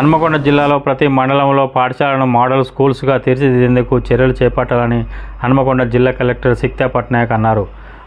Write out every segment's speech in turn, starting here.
హన్మకొండ జిల్లాలో ప్రతి మండలంలో పాఠశాలను మోడల్ స్కూల్స్గా తీర్చిదిద్దేందుకు చర్యలు చేపట్టాలని హన్మకొండ జిల్లా కలెక్టర్ సిక్తా పట్నాయక్ అన్నారు.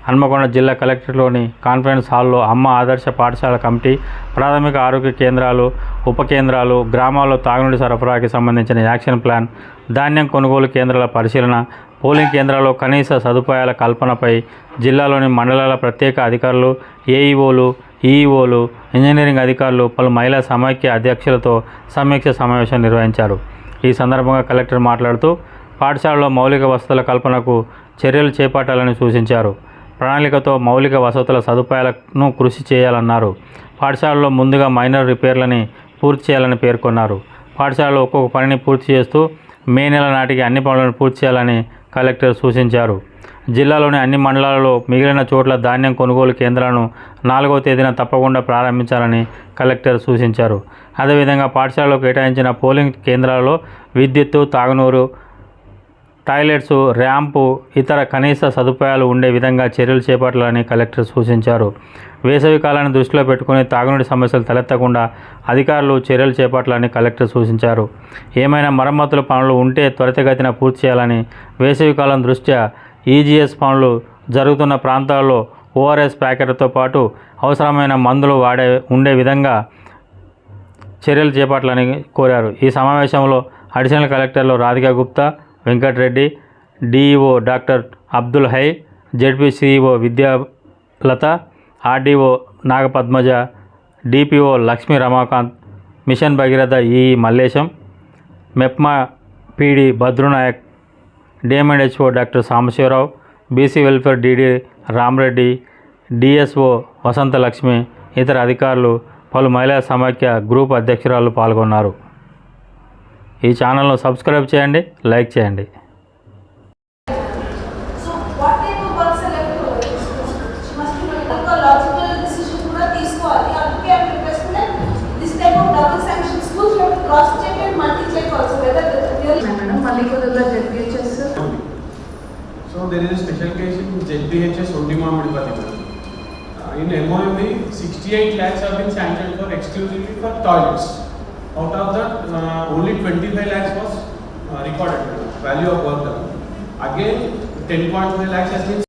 హన్మకొండ జిల్లా కలెక్టర్లోని కాన్ఫరెన్స్ హాల్లో అమ్మ ఆదర్శ పాఠశాల కమిటీ ప్రాథమిక ఆరోగ్య కేంద్రాలు ఉప కేంద్రాలు గ్రామాల్లో తాగునీటి సరఫరాకి సంబంధించిన యాక్షన్ ప్లాన్ ధాన్యం కొనుగోలు కేంద్రాల పరిశీలన పోలింగ్ కేంద్రాల్లో కనీస సదుపాయాల కల్పనపై జిల్లాలోని మండలాల ప్రత్యేక అధికారులు ఏఈఓలు ఈఈఓలు ఇంజనీరింగ్ అధికారులు పలు మహిళా సమాఖ్య అధ్యక్షులతో సమీక్ష సమావేశం నిర్వహించారు. ఈ సందర్భంగా కలెక్టర్ మాట్లాడుతూ పాఠశాలలో మౌలిక వసతుల కల్పనకు చర్యలు చేపట్టాలని సూచించారు. ప్రణాళికతో మౌలిక వసతుల సదుపాయాలను కృషి చేయాలన్నారు. పాఠశాలలో ముందుగా మైనర్ రిపేర్లని పూర్తి చేయాలని పేర్కొన్నారు. పాఠశాలలో ఒక్కొక్క పనిని పూర్తి చేస్తూ మే నెల నాటికి అన్ని పనులను పూర్తి చేయాలని కలెక్టర్ సూచించారు. జిల్లాలోని అన్ని మండలాలలో మిగిలిన చోట్ల ధాన్యం కొనుగోలు కేంద్రాలను నాలుగవ తేదీన తప్పకుండా ప్రారంభించాలని కలెక్టర్ సూచించారు. అదేవిధంగా పాఠశాలలో కేటాయించిన పోలింగ్ కేంద్రాలలో విద్యుత్తు తాగునూరు టాయిలెట్స్ ర్యాంపు ఇతర కనీస సదుపాయాలు ఉండే విధంగా చర్యలు చేపట్టాలని కలెక్టర్ సూచించారు. వేసవి కాలాన్ని దృష్టిలో పెట్టుకుని తాగునీటి సమస్యలు తలెత్తకుండా అధికారులు చర్యలు చేపట్టాలని కలెక్టర్ సూచించారు. ఏమైనా మరమ్మతుల పనులు ఉంటే త్వరితగతిన పూర్తి చేయాలని వేసవి కాలం దృష్ట్యా ఈజీఎస్ పనులు జరుగుతున్న ప్రాంతాల్లో ఓఆర్ఎస్ ప్యాకెట్తో పాటు అవసరమైన మందులు వాడే ఉండే విధంగా చర్యలు చేపట్టాలని కోరారు. ఈ సమావేశంలో అడిషనల్ కలెక్టర్లు Radhika Gupta Venkat Reddy DEO doctor Abdul Hai ZPCEO Vidyalatha RDO Nagapadmaja DPO Lakshmi Ramakanth mission Bhagiratha E Mallesham MEPMA PD Bhadru Nayak DMHO doctor Sambasiva Rao BC welfare DD Rama Reddy DSO Vasantha Lakshmi ఇతర అధికారులు పలు మహిళా సమాఖ్య group అధ్యక్షురాలు పాల్గొన్నారు. ఈ ఛానల్ను subscribe చేయండి లైక్ చేయండి. What So there is a special case in ZPHS Ondimamadipati. Uh, in MOMB, 68 lakhs have been sanctioned for exclusively for toilets. Out of that, uh, only 25 lakhs was uh, recorded, value of work done. Again, 10.5 lakhs has been